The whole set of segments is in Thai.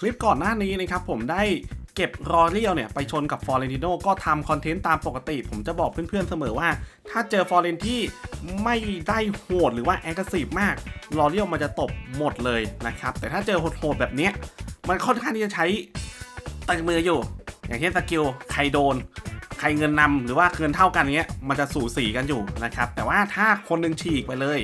คลิปก่อนหน้านี้นะครับผมได้เก็บรอเรียวเนี่ยไปชนกับฟอร์เรนติโนก็ทำคอนเทนต์ตามปกติ ผมจะบอกเพื่อนๆเสมอว่า ถ้าเจอฟอร์เรนที่ไม่ได้โหดหรือว่าแอคทีฟมากรอเรียวมันจะตบหมดเลยนะครับ แต่ถ้าเจอโหดๆแบบเนี้ยมันค่อนข้างที่จะใช้ตังมืออยู่ อย่างเช่นสกิลใครโดน ใครเงินนำหรือว่าเงินเท่ากันเนี้ยมันจะสูสีกันอยู่นะครับแต่ว่าถ้าคนหนึ่งฉีกไปเลย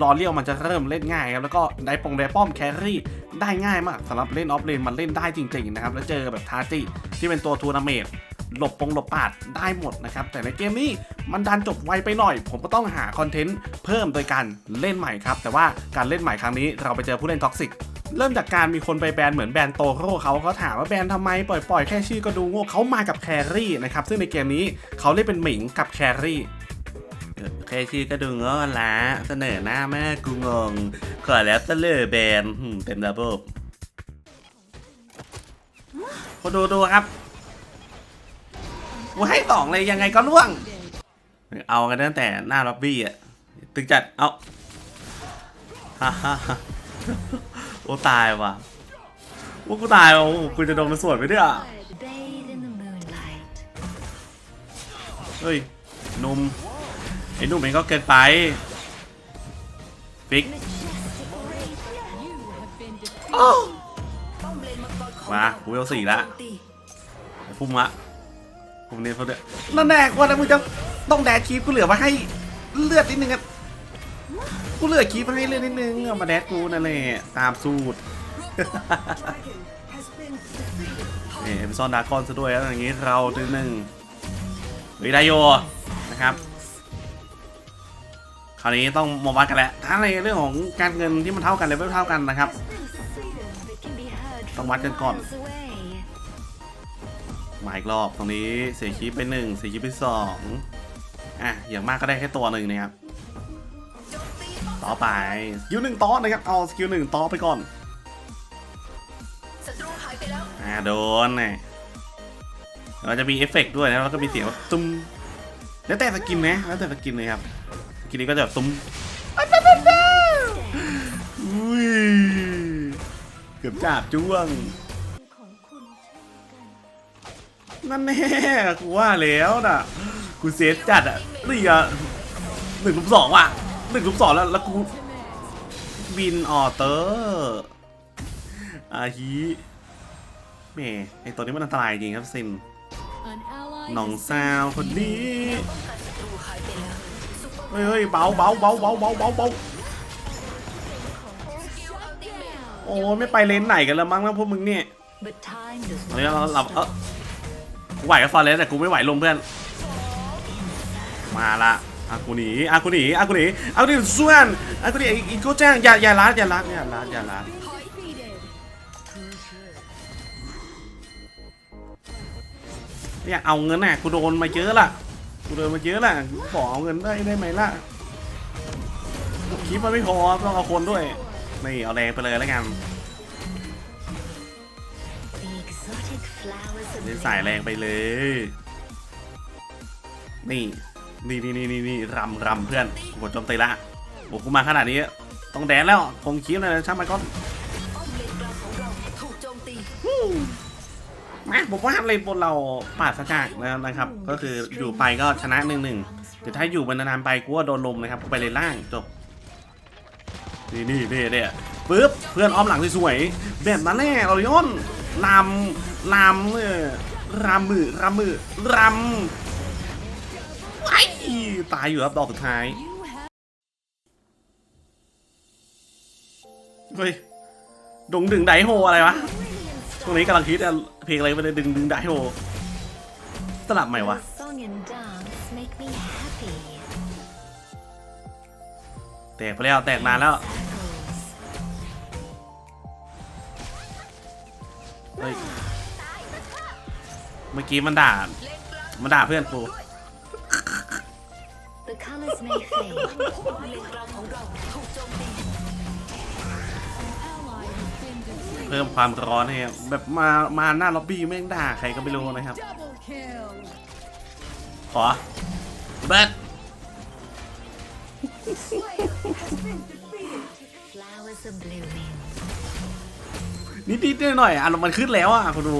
รอเลี้ยวมันจะเริ่มเล่นง่ายครับแล้วก็ได้ปงได้ป้อมแครี่ได้ง่ายมากสำหรับเล่นออฟเลนมันเล่นได้จริงๆนะครับแล้วเจอแบบทาจิที่เป็นตัวทัวร์นาเมตหลบปงหลบปาดได้หมดนะครับ แต่ในเกมนี้มันดันจบไวไปหน่อย ผมก็ต้องหาคอนเทนต์เพิ่มโดยการเล่นใหม่ครับ แต่ว่าการเล่นใหม่ครั้งนี้เราไปเจอผู้เล่นท็อกซิก เริ่มจากการมีคนไปแบนเหมือนแบนโตโร่เขาเขาถามว่าแบนทำไมปล่อยปล่อยแค่ชื่อก็ดูโง่เขามากับแครี่นะครับ ซึ่งในเกมนี้เขาเล่นเป็นหมิงกับแครี่แค่ชื่อก็ดูโง่ละเสนอหน้าแม่กูงง ขอแล้วเสลอแบนเต็มระบบคนดูดูครับกูให้สองเลยยังไงก็ล่วง เอากันตั้งแต่หน้าล็อบบี้อะถึงจัด เอาฮ่าฮ่า อ้ตายว่ะโอ้กูตายว่ะโอ้กูจะโดนมันสวนไปด้วยอะเฮ้ยนุ่มไอ้นุ่มเองก็เกินไปฟิกมากูเวลสี่ละพุ่มละพุ่มนี้เขาเดือดนั่นแน่ว่าแล้วมึงจะต้องแดดคีฟกูเหลือมาให้เลือดนิดนึงอะ กูเหลือคีฟมาให้เลือดนิดนึงเอามาแดดกูนั่นแหละตามสูตรนี่เอพิซอนดากอนซะด้วยแล้วอย่างนี้เราดึงหนึ่งเฮ้ยไดโยนะครับ คราวนี้ต้องมาวัดกันแหล้วถ้าในเรื่องของการเงินที่มันเท่ากันเลเวลเท่ากันนะครับ ต้องวัดกันก่อนมาอีกรอบตรงนี้เสียคีปไปหนึ่งเสียคีปไปสองอะอย่างมากก็ได้แค่ตัวหนึ่งนะครับ ต่อไปสกิลหนึ่งต่อนะครับ เอาสกิลหนึ่งต่อไปก่อนอ่าโดนเนี่ยเราจะมีเอฟเฟกต์ด้วยนะแล้วก็มีเสียงแบบตุ้มแล้วแต่สกินนะแล้วแต่สกินเลยครับสกินนี้ก็จะแบบตุ้มอุ้ยเกือบจับจ้วงนั่นแน่กูว่าแล้วน่ะกูเซฟจัดอะนี่อะหนึ่งลุมสองว่ะ หนึ่งลุมสองแล้วแล้วกูบินออเตอร์อาฮีแม่ไอตัวนี้มันอันตรายจริงครับซินน้องสาวคนนี้เฮ้ยเบาเบาเบาเบาเบาเบาเบาโอ้ยไม่ไปเลนไหนกันแล้วมั้งนะพวกมึงเนี่ยตอนนี้เราเราเออไหวกับฟอร์เรสแต่กูไม่ไหวลงเพื่อน มาละ อากูหนีอากูหนีอากูหนีอากูหนีส่วนอากูหนีอีกกูแจ้งอย่าอย่าลัดอย่าลัดอย่าลัดอย่าลัดเนี่ยเอาเงินน่ะกูโดนมาเยอะละกูโดนมาเยอะละขอเอาเงินได้ได้ไหมล่ะคลิปมันไม่พอต้องเอาคนด้วยนี่เอาแรงไปเลยแล้วกัน the exotic flowers of นี่ใส่แรงไปเลย นี่ นี่นี่นี่นี่นี่รำรำเพื่อนกูกดโจมตีละโอ้กูมาขนาดนี้ ต้องแดนแล้วคงคิดเลยนะช่างมันก็มาผมว่าเลยบนเราปราศจากแล้วนะครับ ก็คืออยู่ไปก็ชนะหนึ่งหนึ่งแต่ถ้าอยู่เป็นนานๆไปกูว่าโดนลมนะครับกูไปเลยล่างจบนี่นี่นี่เนี่ยปึ๊บเพื่อนอ้อมหลังสวยๆแบบนั้นแหละออริออนลำลำเออรำมือรำมือรำไอ้ ตายอยู่ครับดอกสุดท้าย เฮ้ยดงดึงไดโฮอะไรวะตรงนี้กำลังคิดอะเพลงอะไรไปเลยดึงดึงไดโฮสลับใหม่วะแตกไปแล้วแตกนานแล้วเฮ้ยเมื่อกี้มันด่า มันด่าเพื่อนกู เพิ่มความร้อนให้แบบมามาหน้าล็อบบี้แม่งด่าใครก็ไม่รู้นะครับ ขอเบิร์ดนิดๆหน่อยๆอะมันขึ้นแล้วอะคุณดู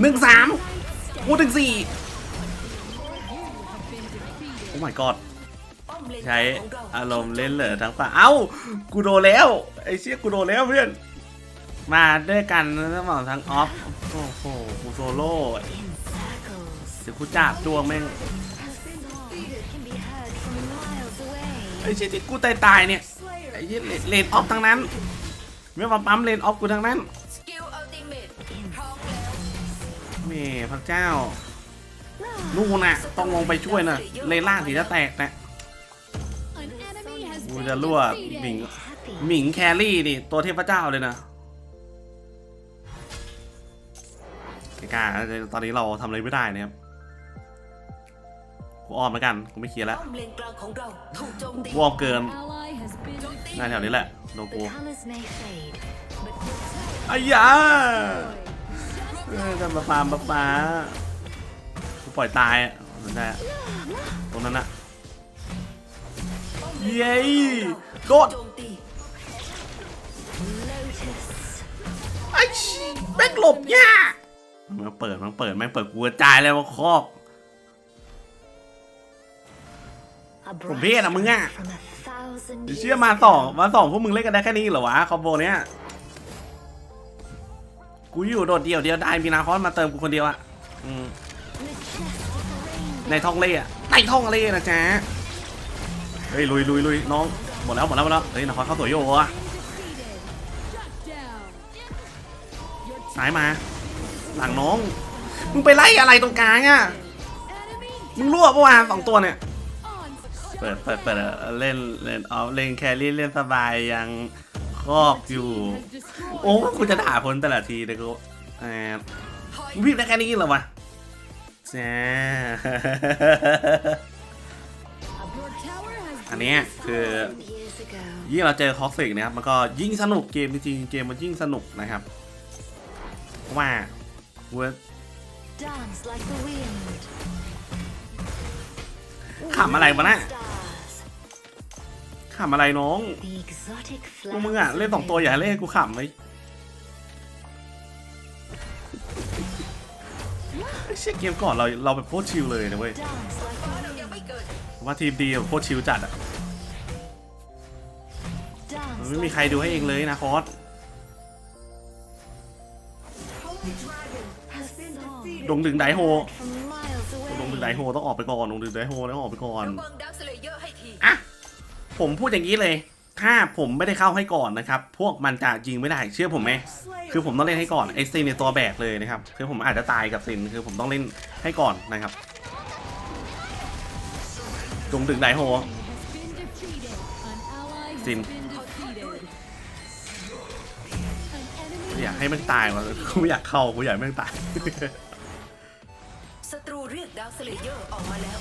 หนึ่งสาม พูดถึงสี่โอ้ my god ใช้อารมณ์เล่นเหลือทั้งป่าเอ้า กูโดนแล้ว ไอ้เชี่ยกูโดนแล้วเพื่อน มาด้วยกันทั้งหมดทั้งออฟ โอ้โหกูโซโล่เดี๋ยวกูจับจ้วงแม่งไอ้เชี่ยกูตายตายเนี่ย ไอ้เชี่ยเลนเลนออฟทั้งนั้น ไม่มาปั๊มเลนออฟกูทั้งนั้น แล้วแม่พระเจ้า นู่นน่ะ ต้องลงไปช่วยน่ะเลนล่างถึงจะแตกนะ An enemy has กู been จะรั่วหมิง defeated. Happy. หมิงแครี่นี่ ตัวเทพเจ้าเลยนะไอ้กล้าตอนนี้เราทำอะไรไม่ได้นะครับกูอ้อมแล้วกันกูไม่เคลียร์แล้วป้อมเลนกลางของเราถูกโจมตีกูอ้อมเกิน Ally has been โจมตีหน้าแถวนี้แหละโดนกู The colors may fade, but ไอ้ยา เออจะมาฟาร์มมาฟ้ากูปล่อยตายอะนั่นแหละตรงนั้นน่ะเย้โดดโจมตี lotus. ไอ้ชิแม่งหลบยากมันเปิดมันเปิดแม่งเปิดกูกระจายเลยว่าครอบ A ผมเพศอะมึงอะ from a thousand เชื่อมาสองมาสองพวกมึงเล่นกันได้แค่นี้เหรอวะคอมโบเนี้ย กูอยู่โดดเดี่ยวเดียวได้มีนาคอนมาเติมกูคนเดียวอะอืม majestic rain. ในท้องเล่อะในท้องเล่นะจ๊ะเฮ้ยลุยลุยลุยน้องหมดแล้วหมดแล้วหมดแล้วเฮ้ยนาคอนเข้าตัวโยอะ defeated. Shut down. Your ซ้ายมา หลังน้อง มึงไปไล่อะไรตรงกลางอะ enemy มึงรั่วปะวะสองตัวเนี่ย on เปิดเปิดเปิดเออเล่นเล่นออฟเล่นแครี่เล่นสบายยัง ครอบอยู่ has destroyed โอ้กูจะด่าคนแต่ละทีเลยกูแอบถอยมึงพิมพ์ได้แค่นี้เหรอวะแจ้า Your tower has อันเนี้ยคือ Years ago. ยิ่งเราเจอคอกซิกนะครับมันก็ยิ่งสนุกเกมจริงๆเกมมันยิ่งสนุกนะครับเพราะว่าเวิร์ด Dance like the wind. ขำอะไรวะน่ะ Stars. ขำอะไรน้องพวก flowers. มึงอะเล่นสองตัวอย่าให้เล่นให้กูขำเลยไอ้เชี่ยเกมก่อนเราเราแบบโคตรชิลเลยนะเว้ยว่าทีมดีแบบโคตรชิลจัดอะมันไม่มีใครดูให้เองเลยนะคอสดงดึงไดโฮดงดึงไดโฮต้องออกไปก่อนดงดึงไดโฮต้องออกไปก่อนอร์ให้ทีอะ ผมพูดอย่างนี้เลย ถ้าผมไม่ได้เข้าให้ก่อนนะครับ พวกมันจะยิงไม่ได้เชื่อผมไหมคือผมต้องเล่นให้ก่อนไอซินในตัวแบกเลยนะครับคือผมอาจจะตายกับซินคือผมต้องเล่นให้ก่อนนะครับดงดึงไดโฮ has been defeated. An ally has Sim. been defeated. An กู enemy อยากให้มันตายวะกูไม่อยากเข้ากูอยากให้มันตายศัตรูเรียกดักสเลเยอร์ออกมาแล้ว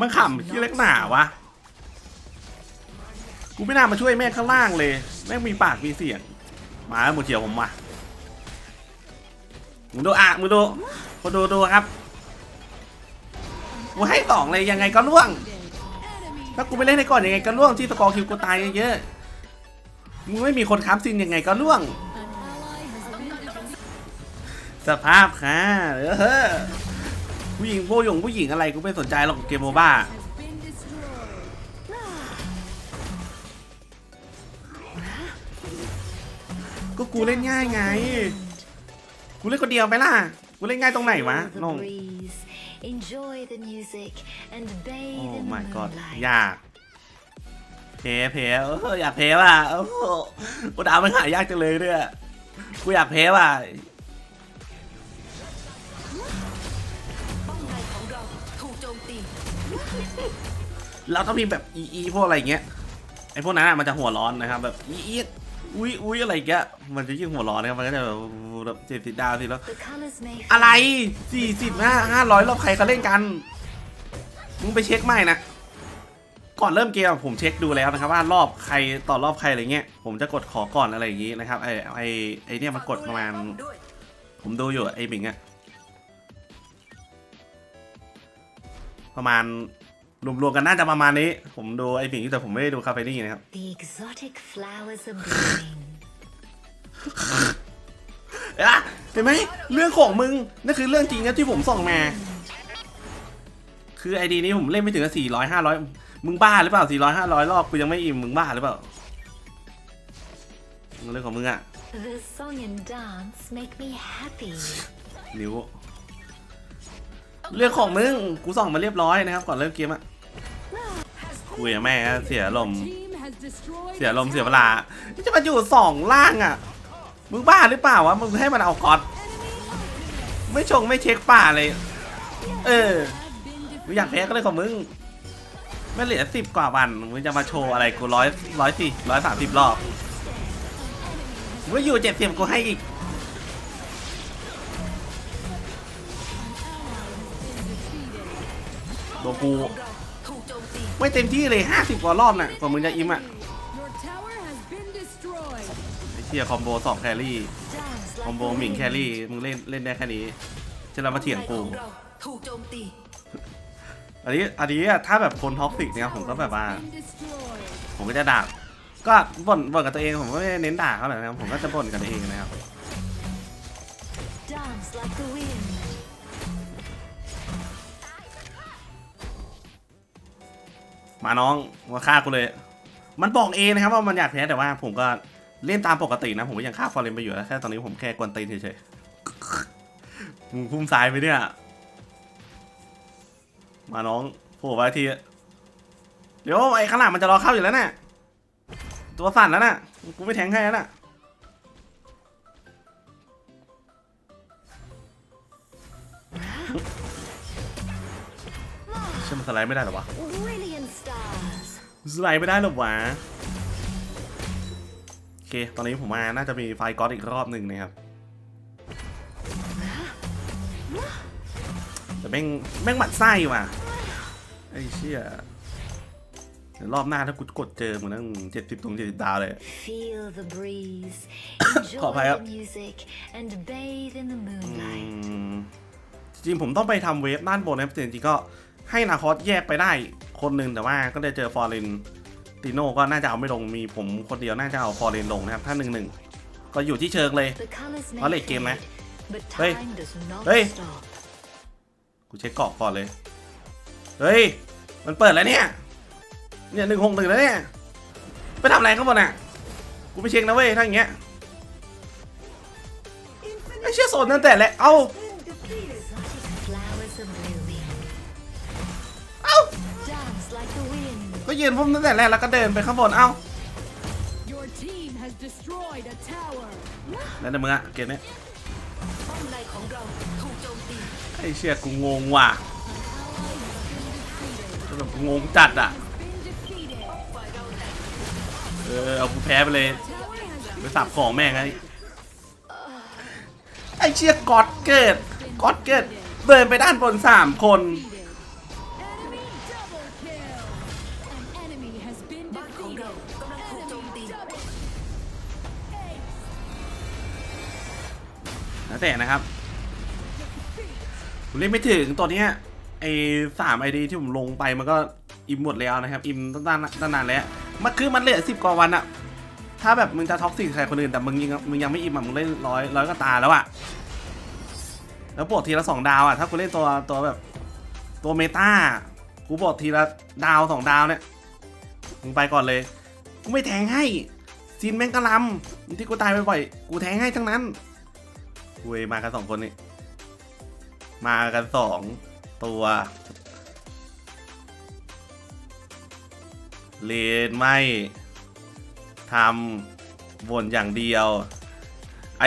มัน does ขำที่เล็กหนาวะ กูไม่น่ามาช่วยแม่ข้างล่างเลย แม่งมีปากมีเสียง มาหมูเฉียวผมมามึงดูอะมึงดูคนดูดูครับกูให้สองเลยยังไงก็ล่วง Enemy ถ้ากูไม่เล่นให้ก่อนยังไงก็ล่วงที่สกอร์คิวกูตายเยอะๆมึงไม่มีคนค้ำซินยังไงก็ล่วง An ally has been defeated. สภาพค่ะเออ ผู้หญิงผู้หยงผู้หญิงอะไรกูไม่สนใจหรอกเกมโมบ้า Has been destroyed. ก็กูเล่นง่ายไง กูเล่นคนเดียวไหมล่ะ กูเล่นง่ายตรงไหนวะ Feel the น้อง breeze, enjoy the music, and โอ้ bathe in the my god moonlight. ยากเพเพเอออยากเพว่ะโอ้โหกูดาวมันหายากจังเลยเนี่ยกูอยากเพว่ะ เราต้องมีแบบอีอีพวกอะไรอย่างเงี้ยไอพวกนั้นอะมันจะหัวร้อนนะครับแบบอีอีอุ้ยอุ้ยอะไรอย่างเงี้ยมันจะยิ่งหัวร้อนนะครับมันก็จะแบบเจ็ดสิบดาวสิแล้ว The colors may อะไร fade, สี่สิบห้าห้าร้อยรอบใครเขาเล่นกันมึงไปเช็คใหม่นะก่อนเริ่มเกมอะผมเช็คดูแล้วนะครับว่ารอบใครต่อรอบใครอะไรเงี้ยผมจะกดขอก่อนอะไรอย่างงี้นะครับไอไอไอเนี่ยมันกดประมาณฝกดูแลป้อด้วยผมดูอยู่ไอบิงอะพประมาณ รวมๆกันน่าจะประมาณนี้ ผมดูไอ้หมีแต่ผมไม่ได้ดูคาเฟนี่นะครับ The exotic flowers are blooming. เอะเห็นไหมเรื่องของมึงนั่นคือเรื่องจริงนะที่ผมส่องมา คือไอดีนี้ผมเล่นไม่ถึงสี่ร้อยห้าร้อยมึงบ้าหรือเปล่าสี่ร้อยห้าร้อยรอบกูยังไม่อิ่มมึงบ้าหรือเปล่าเรื่องของมึงอะ The song and dance make me happy. นิ้ว เรื่องของมึง กูส่องมาเรียบร้อยนะครับ ก่อนเริ่มเกมอะคุยแม่เสียลม เสียลมเสียเวลา จะมาอยู่สองล่างอะมึงบ้าหรือเปล่าวะ มึงให้มันเอากอตไม่ชงไม่เช็คป่าเลย เออมึงอยากแพ้ก็เลยของมึง ไม่เหลือสิบกว่าวัน มึงจะมาโชว์อะไรกูร้อยร้อยสี่ร้อยสามสิบรอบมึงอยู่เจ็ดสิบกูให้อีก โดนกูของเราถูกโจมตีไม่เต็มที่เลยห้าสิบกว่ารอบน่ะกว่ามึงจะอิมอะ Your tower has been destroyed. ไอ้เชี่ยคอมโบสองแครี่ Dance คอม like โบ the หมิง wind. แครี่ มึงเล่นเล่นได้แค่นี้ จะเรามาเถียงกูของเราถูกโจมตีอันนี้อันนี้อะถ้าแบบคนท็อกซิกเนี่ยผมก็แบบว่า Been destroyed. ผมก็จะด่าก็บ่นบ่นกับตัวเองผมก็ไม่ได้เน้นด่าเขาหรอกนะครับผมก็จะบ่นกับตัวเองนะครับ มาน้องมาฆ่ากูเลย มันบอกเองนะครับว่ามันอยากแพ้แต่ว่าผมก็เล่นตามปกตินะ ผมก็ยังฆ่าฟอร์เรนไปอยู่แล้วแค่ตอนนี้ผมแค่กวนตีนเฉยๆมึงพุ่มซ้ายไปเนี่ย มาน้องโผล่มาทีเดี๋ยวไอ้ข้างหลังมันจะรอเข้าอยู่แล้วน่ะตัวสั่นแล้วน่ะกูไม่แทงให้แล้วน่ะเชื่อมันสไลด์ไม่ได้หรอวะ สไลด์ไม่ได้หรอวะโอเค ตอนนี้ผมมาน่าจะมีไฟก๊อตอีกรอบหนึ่งนะครับแต่แม่งแม่งหมัดไส้ว่ะไอ้เชี่ยเดี๋ยวรอบหน้าถ้ากูกดเจอมันนั่งเจ็ดสิบตรงเจ็ดสิบดาวเลย Feel the breeze. ขออภัย Enjoy ครับ the music and bathe in the อื moonlight. มจริงๆผมต้องไปทำเวฟด้านบนนะครับแต่จริงๆก็ ให้นาคอสแยกไปได้คนหนึ่งแต่ว่าก็ได้เจอฟอร์เรนติโน่ก็น่าจะเอาไม่ลงมีผมคนเดียวน่าจะเอาฟอร์เรนลงนะครับถ้าหนึ่งหนึ่งก็อยู่ที่เชิงเลย The colors may เอาเล่นเกมไหม fade, but เฮ้ย time does not เฮ้ย stop. กูเช็คเกาะก่อนเลย เฮ้ย มันเปิดแล้วเนี่ย เนี่ยหนึ่งหกหนึ่งแล้วเนี่ย ไปทำอะไรข้างบนอะ กูไปเช็คนะเว้ย ถ้าอย่างเงี้ย ไอ้เชี่ยโซนตั้งแต่แรกเอ้า ก็ยืนพุ่มตั้งแต่แรกแล้วก็เดินไปข้างบน เอ้า Your team has destroyed a tower. แล้วแต่มึงอะเกมเนี้ยป้อมในของเราถูกโจมตีไอ้เชี่ยกูงงว่ะแบบงงจัดอะ Been defeated. ฝ่ายเราแตกเออเอากูแพ้ไปเลย Tower has ไปสับของแม่งไงไอ้เชี่ยกอดเกิดกอดเกิดเดินไปด้านบนสามคน แต่นะครับผมเล่นไม่ถึงตัวนี้ไอ้สามไอดีที่ผมลงไปมันก็อิมหมดแล้วนะครับ อิมตั้งนานตั้งนานแล้วมันคือมันเหลือสิบกว่าวันอะถ้าแบบมึงจะท็อกซิกใครคนอื่นแต่มึงยังมึงยังไม่อิมอะมึงเล่นร้อยร้อยก็ตาแล้วอะแล้วบวกทีละสองดาวอะถ้ากูเล่นตัวตัวแบบ ตัวเมตากูบวกทีละดาวสองดาวเนี่ยมึงไปก่อนเลย กูไม่แทงให้ซีนแม่งกะลำที่กูตายบ่อยๆกูแทงให้ทั้งนั้น คุยมากันสองคนนี่ มากันสองตัว เลนไม่ทำวนอย่างเดียว ไอ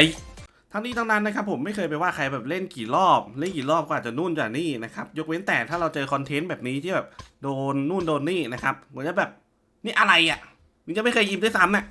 ทั้งนี้ทั้งนั้นนะครับผมไม่เคยไปว่าใครแบบเล่นกี่รอบ เล่นกี่รอบก็อาจจะนู่นจากนี่นะครับ ยกเว้นแต่ถ้าเราเจอคอนเทนต์แบบนี้ที่แบบโดนนู่นโดนนี่นะครับเหมือนจะแบบนี่อะไรอะ่ะมึงจะไม่เคยยิ้มด้วยซ้ำน่ะ